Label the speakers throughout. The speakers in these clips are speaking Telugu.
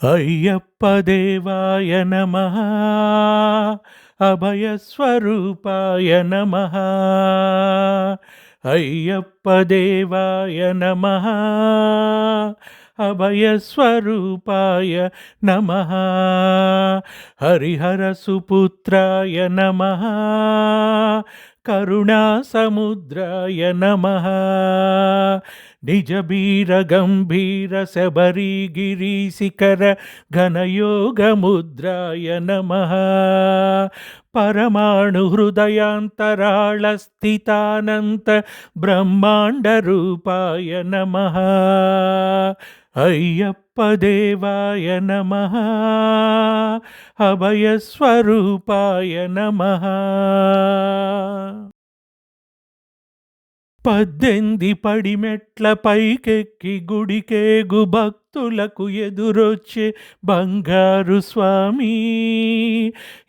Speaker 1: అయ్యప్పదేవాయ నమ అభయస్వరూపాయ నమ అయ్యప్పదేవాయ నమ అభయస్వరూపాయ నమ హరిహరసుపుత్రాయ నమ కరుణాసముద్రాయ నమ निजबीरगम्भीरशबरीगिरीशिखर घनयोगमुद्राय नमः परमाणुहृदयान्तराळस्थितानन्त ब्रह्माण्डरूपाय नमः अय्यप्पदेवाय नमः अभयस्वरूपाय नमः పద్దెంది పడిమెట్ల పైకెక్కి గుడికేగు భక్తులకు ఎదురొచ్చే బంగారు స్వామి.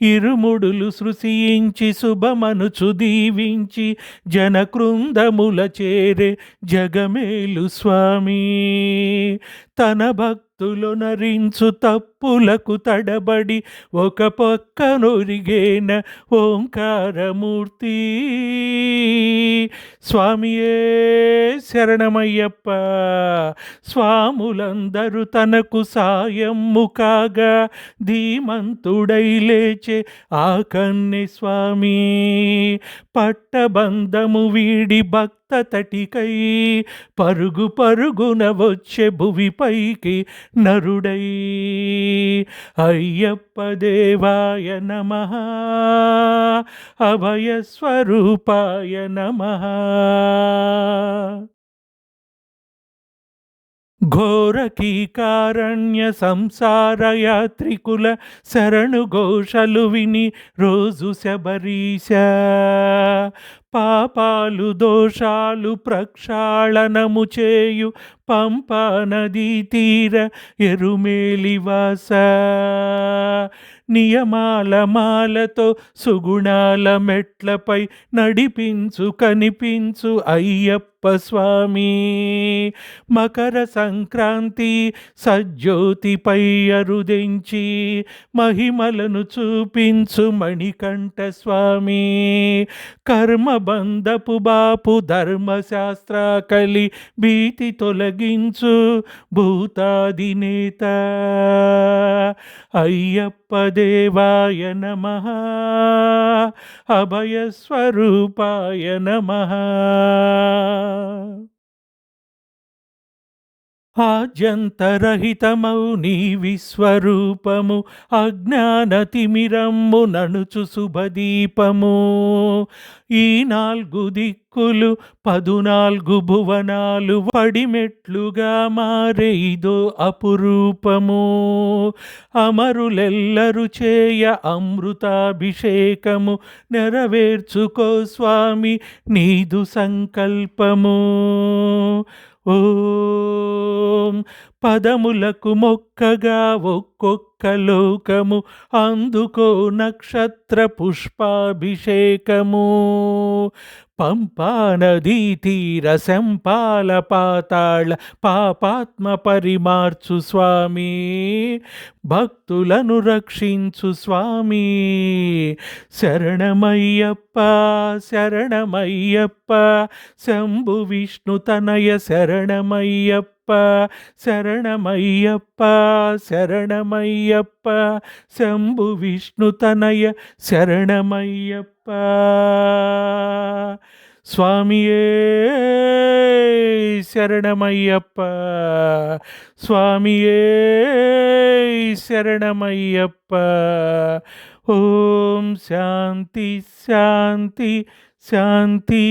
Speaker 1: ఇరుముడులు సృశించి శుభమనుచు దీవించి జనకృందముల చేరే జగమేలు స్వామి. తన భక్తులు నరించు తప్పులకు తడబడి ఒక పక్క నొరిగేన ఓంకారమూర్తి. స్వామియే శరణమయ్యప్ప స్వాములందరూ తనకు సాయమ్ము కాగా ధీమంతుడై లేచే ఆ కన్నె స్వామి పట్టబంధము వీడి భక్తి తటికై పరుగు పరుగున వచ్చే భువిపైకి నరుడై. అయ్యప్ప దేవాయ నమ. అభయస్వరూపాయ నమ. ఘోరకీకారణ్య సంసార యాత్రికుల శరణు ఘోషలు విని రోజు శబరీశ. పాపాలు దోషాలు ప్రక్షాళనము చేయు పంప నదీ తీర ఎరుమేలివాస నియమాల మాలతో సుగుణాల మెట్లపై నడిపించు కనిపించు అయ్యప్ప స్వామి. మకర సంక్రాంతి సజ్యోతిపై అరుదించి మహిమలను చూపించు మణికంఠ స్వామి. కర్మ బంధపు బాపు ధర్మశాస్త్ర కలి భీతి తొలగించు భూతాదినేత అయ్యప్ప దేవాయ నమ. అభయస్వరూపాయ నమ. ఆద్యంతరహితమౌ నీ విశ్వరూపము అజ్ఞానతిమిరమ్ము నణుచు శుభదీపము. ఈ నాలుగు దిక్కులు పదునాలుగు భువనాలు పడిమెట్లుగా మారే ఇదో అపురూపము. అమరులెల్లరు చేయ అమృతాభిషేకము నెరవేర్చుకో స్వామి నీదు సంకల్పము. ఓం పదములకు మొక్కగా ఒక్కొక్క లోకము అందుకో నక్షత్ర పుష్పాభిషేకము. పంపా తీర శంపాల పాతాళ పాపాత్మ పరిమార్చు స్వామి. భక్తులను రక్షించు స్వామి. శరణమయ్యప్ప శరణమయ్యప్ప శంభు విష్ణు తనయ శరణమయ్యప్ప. శరణమయ్యప్ప శరణమయ్యప్ప శంభు విష్ణు తనయ శరణమయ్యప్ప స్వామియే శరణమయ్యప్ప స్వామియే శరణమయ్యప్ప ఓం శాంతి శాంతి శాంతి